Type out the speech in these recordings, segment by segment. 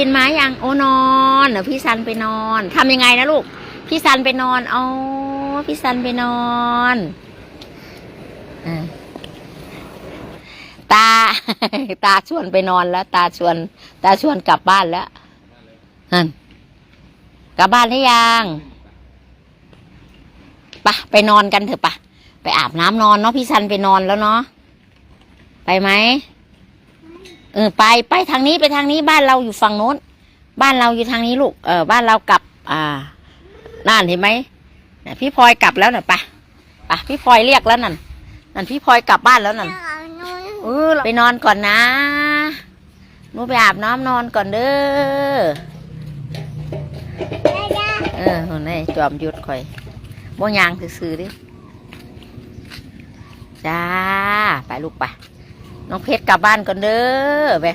พินมายังโอนอนเดี๋ยวพี่ซันไปนอนทำยังไงนะลูก พี่ซันไปนอนอ๋อพี่ซันไปนอนอตา ตาชวนไปนอนแล้ว ตาชวน ตาชวนกลับบ้านแล้วนั่นกลับบ้านหรือยังไปะไปนอนกันเถอะปะไปอาบน้ำนอนเนาะพี่ซันไปนอนแล้วเนาะไปไหม เออไปไปทางนี้ไปทางนี้บ้านเราอยู่ฝั่งโน้น บ้านเราอยู่ทางนี้ลูกเออบ้านเรากลับ อ่านั่นเห็นไหมน่ะพี่พลอยกลับแล้วน่ะปะปะพี่พลอยเรียกแล้วนั่นนั่นพี่พลอยกลับบ้านแล้วนั่นเออไปนอนก่อนนะหนูไปอาบน้ำนอนก่อนเด้อเออคนนี้จอมหยุดข่อยบ่ยางซื่อๆดิจ้าไปลูกไป น้องเพชรกลับบ้านก่อนเด้อไป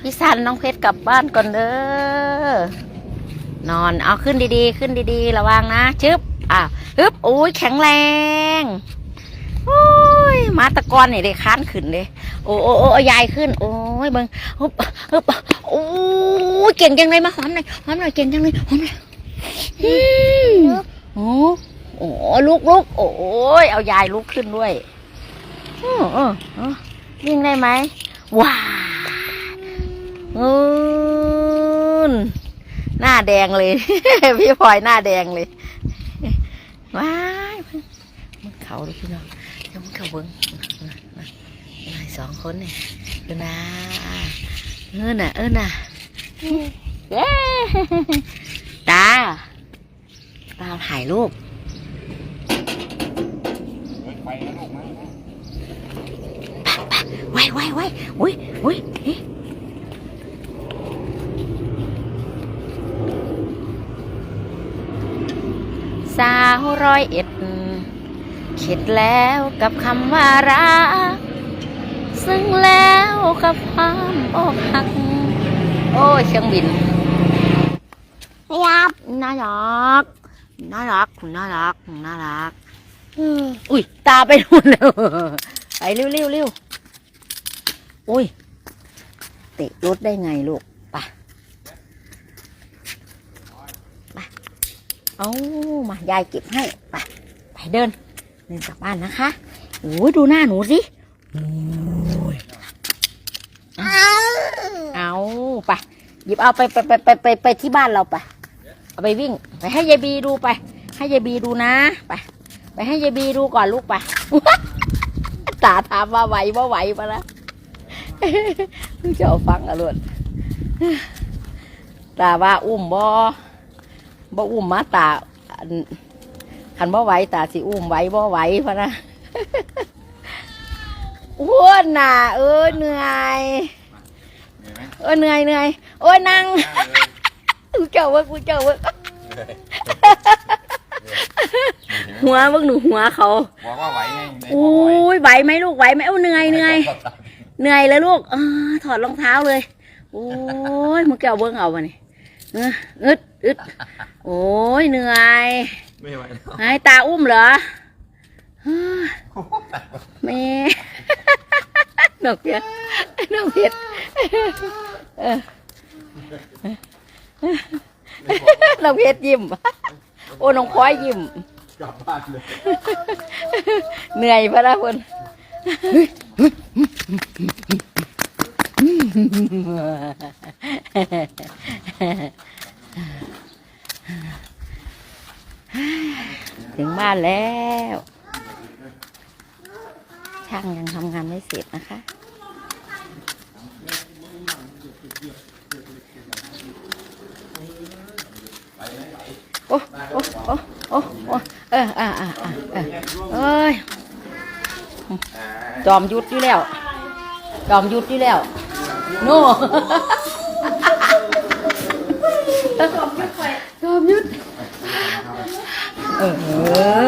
พี่สันน้องเพชรกลับบ้านก่อนเด้อนอนเอาขึ้นดีๆ ขึ้นดีๆ ระวังนะชึบอะฮึบอุ้ยแข็งแรงโอ้ยมาตะกอนนี่ได้ค้านขึ้นเลยโอ้โอ้โอ้ยายขึ้น โอ้ยเบิ่งฮึบฮึบโอ้ยเก่งจังเลยมาหอมหน่อยหอมหน่อยเก่งจังเลยหอมหน่อยอืมโอ้โอ้ลุกลุกโอ้ยเอายายลุกขึ้นด้วยออเออเออ วิ่งได้ไหมว้าอืนหน้าแดงเลย พี่พลอยหน้าแดงเลย ว้ายมึงเขาดูพี่น้องเดี๋ยวมึงเขาเบิ้งนายสองคนเนี่ยเออนะเออน่ะเออน่ะเย้ตาตาถ่ายรูปไปนะลูกมา ว้ไว้ไว้อุ้ยอุ้ยเอ๊ะสาวร้อยเอ็ดเข็ดแล้วกับคำว่ารักซึ่งแล้วกับความอกหัก โอ้ยเชียงบินยับน่ารักน่ารักคุณน่ารักคุณน่ารักอุ้ยตาไปนู่นแล้วไปเร็วเร็วเร็ว อุ้ย เตะรถได้ไงลูกไปไปเอามายายเก็บให้ไปไปเดิน เดินกลับบ้านนะคะโอ้ยดูหน้าหนูสิโอ้ยเอาไปหยิบเอาไปไปไปไปไปไปที่บ้านเราไปเอาไปวิ่ง ไปให้ยายบีดูไป ให้ยายบีดูนะไปไปให้ยายบีดูก่อนลูกไปตาถามว่าไหวว่าไหว มาแล้วเจ้าฟังอรวดตาว่าอุ้มบ่บ่อุ้มมาตาอันคันบ่ไหวตาสิอุ้มไหวบ่ไหวพะนะอ้วนน่ะเออเหนื่อยเห็นไหมเออเหนื่อยเหนื่อยโอ้ยนั่งกูเจ้าเว่ากูเจ้าเว่าหัวเบิ่งหนูหัวเขาบอกว่าไหวไงในโอ้ยไหวไหมลูกไหวไหมโอ้เหนื่อยเหนื่อย เหนื่อยเลยลูกเออถอดรองเท้าเลย โอ้ยมึงแก้วเบิ่งเอาวะนี่เอออึดอึดโอ้ยเหนื่อยไม่ไหวแล้วไอ้ตาอุ้มเหรอเฮ้ยแม่ดอกเพียรดอกเพียรเออน้องเพชรยิ้มโอ้น้องพลอยยิ้มกลับบ้านเลยเหนื่อยพะนะคน ถึงบ้านแล้ว ช่างยังทำงานไม่เสร็จนะคะ โอ้ โอ้ โอ้ โอ้โอ้เอออ่าอ่าอ่าเออเอ้ย จอมยุดอยู่แล้ว จอมยุดอยู่แล้ว โน่จอมยุดเออ